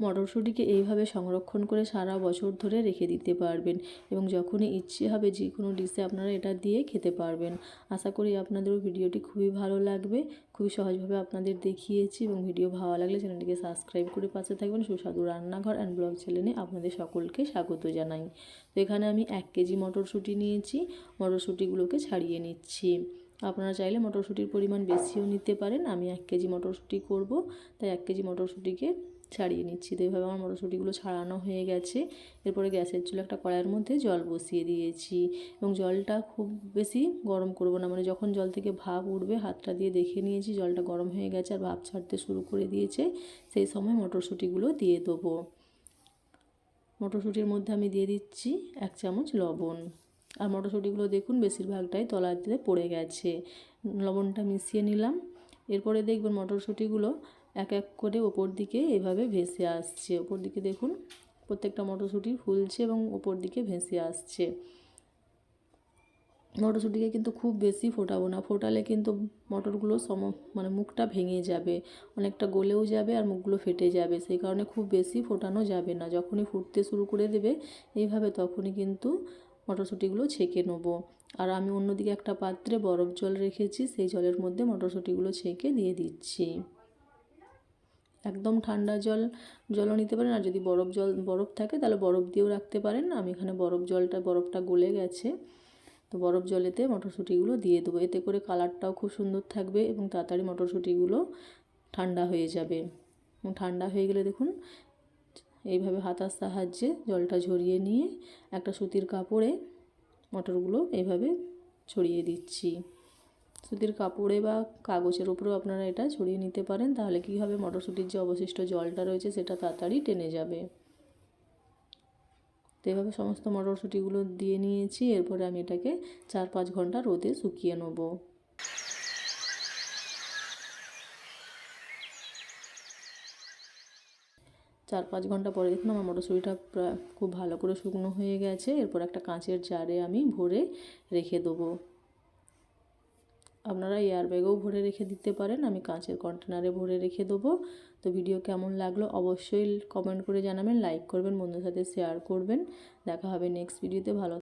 মটরশুঁটিকে এইভাবে সংরক্ষণ করে সারা বছর ধরে রেখে দিতে পারবেন এবং যখনই ইচ্ছে হবে যে কোনো ডিশে আপনারা এটা দিয়ে খেতে পারবেন। আশা করি আপনাদেরও ভিডিওটি খুবই ভালো লাগবে। খুবই সহজভাবে আপনাদের দেখিয়েছি এবং ভিডিও ভালো লাগলে চ্যানেলটিকে সাবস্ক্রাইব করে পাশে থাকবেন। সুস্বাদু রান্নাঘর অ্যান্ড ব্লগ চ্যানেলে আপনাদের সকলকে স্বাগত জানাই। তো এখানে আমি এক কেজি মটরশুঁটি নিয়েছি। মটরশুঁটিগুলোকে ছাড়িয়ে নিচ্ছি। আপনারা চাইলে মটরশুঁটির পরিমাণ বেশিও নিতে পারেন। আমি এক কেজি মটরশুঁটি করব, তাই এক কেজি মটরশুঁটিকে ছাড়িয়ে নিচ্ছি। তো এইভাবে আমার মটরশুঁটিগুলো ছাড়ানো হয়ে গেছে। এরপরে গ্যাসের চুলে একটা কড়াইয়ের মধ্যে জল বসিয়ে দিয়েছি এবং জলটা খুব বেশি গরম করব না। মানে যখন জল থেকে ভাপ উঠবে, হাতটা দিয়ে দেখে নিয়েছি জলটা গরম হয়ে গেছে আর ভাপ ছাড়তে শুরু করে দিয়েছে। সেই সময় মটরশুঁটিগুলো দিয়ে দেবো। মটরশুঁটির মধ্যে আমি দিয়ে দিচ্ছি এক চামচ লবণ। আর মটরশুঁটিগুলো দেখুন বেশিরভাগটাই তলাতে পড়ে গেছে। লবণটা মিশিয়ে নিলাম। এরপরে দেখবেন মটরশুঁটিগুলো এক এক করে ওপর দিকে এভাবে ভেসে আসছে। ওপর দিকে দেখুন প্রত্যেকটা মটরশুঁটি ফুলছে এবং ওপর দিকে ভেসে আসছে। মটরশুঁটিকে কিন্তু খুব বেশি ফোটাবো না। ফোটালে কিন্তু মটরগুলো সম মানে মুখটা ভেঙে যাবে, অনেকটা গলেও যাবে আর মুখগুলো ফেটে যাবে। সেই কারণে খুব বেশি ফোটানো যাবে না। যখনই ফুটতে শুরু করে দেবে এইভাবে তখনই কিন্তু মটরশুঁটিগুলো ছেঁকে নেব। আর আমি অন্যদিকে একটা পাত্রে বরফ জল রেখেছি, সেই জলের মধ্যে মটরশুঁটিগুলো ছেঁকে দিয়ে দিচ্ছি। একদম ঠান্ডা জল, জলও নিতে পারেন, আর যদি বরফ জল, বরফ থাকে তাহলে বরফ দিয়েও রাখতে পারেন। আমি এখানে বরফ জলটা, বরফটা গলে গেছে, তো বরফ জলেতে মটরশুঁটিগুলো দিয়ে দেবো। এতে করে কালারটাও খুব সুন্দর থাকবে এবং তাড়াতাড়ি মটরশুঁটিগুলো ঠান্ডা হয়ে যাবে। ঠান্ডা হয়ে গেলে দেখুন এইভাবে হাতার সাহায্যে জলটা ঝরিয়ে নিয়ে একটা সুতির কাপড়ে মটরগুলো এইভাবে ছড়িয়ে দিচ্ছি। সুতির কাপড়ে বা কাগজের উপরেও আপনারা এটা ছড়িয়ে নিতে পারেন, তাহলে কী হবে? মটরশুঁটির যে অবশিষ্ট জলটা রয়েছে, সেটা তাড়াতাড়ি টেনে যাবে। তো এভাবে সমস্ত মটরশুঁটিগুলো দিয়ে নিয়েছি, এরপরে আমি এটাকে চার পাঁচ ঘণ্টা রোদে শুকিয়ে নেব। চার পাঁচ ঘণ্টা পরে দেখুন আমার মটরশুঁটিটা খুব ভালো করে শুকনো হয়ে গেছে। এরপর একটা কাঁচের জারে আমি ভরে রেখে দেবো। আপনারা এয়ার ব্যাগেও ভরে রেখে দিতে পারেন, আমি কাঁচের কন্টেনারে ভরে রেখে দেবো। তো ভিডিও কেমন লাগল অবশ্যই কমেন্ট করে জানাবেন লাইক করবেন বন্ধুর সাথে শেয়ার করবেন। দেখা হবে নেক্সট ভিডিওতে ভালো